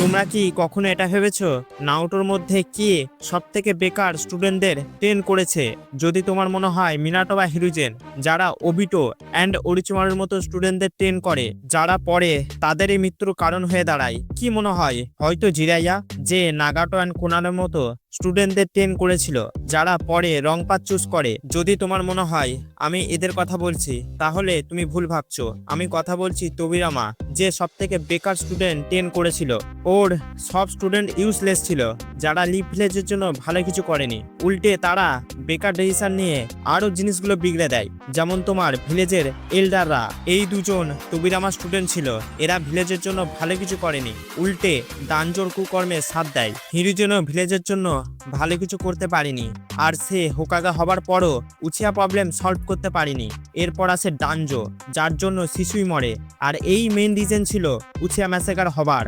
তোমরা কি কখনো এটা ভেবেছ? নাউটোর মধ্যে কি সব থেকে বেকার স্টুডেন্টদের ট্রেন করেছে? যদি তোমার মনে হয় মিনাটো বা হিরুজেন, যারা ওবিটো অ্যান্ড অরিচিমারের মতো স্টুডেন্টদের ট্রেন করে, যারা পরে তাদেরই মৃত্যুর কারণ হয়ে দাঁড়ায়। কি মনে হয়? হয়তো জিরাইয়া, যে নাগাটো অ্যান্ড কোনারের মতো স্টুডেন্টদের ট্রেন করেছিল, যারা পরে রং পাত চুজ করে। যদি তোমার মনে হয়, আমি এদের কথা বলছি, তাহলে তুমি ভুল ভাবছ। আমি কথা বলছি তবিরামা, যে সব থেকে বেকার স্টুডেন্ট ট্রেন করেছিল। ওর সব স্টুডেন্ট ইউজলেস ছিল, যারা লিপ ভিলেজের জন্য ভালো কিছু করেনি। উল্টে তারা বেকার ডিসিশন নিয়ে আরও জিনিসগুলো বিগড়ে দেয়। যেমন তোমার ভিলেজের এল্ডাররা এই দুজন তবিরামা স্টুডেন্ট ছিল, এরা ভিলেজের জন্য ভালো কিছু করেনি। উল্টে দানজোর কুকর্মে সাথ দেয়। হিরুজেনও ভিলেজের জন্য ভালো কিছু করতে পারেনি। আর সে হোকাগা হবার পরও উচিয়া প্রবলেম সলভ করতে পারেনি। এরপর আসে ডানজো যার জন্য শিশুই মরে। আর এই মেন রিজেন ছিল উচিয়া ম্যাসেকার হবার।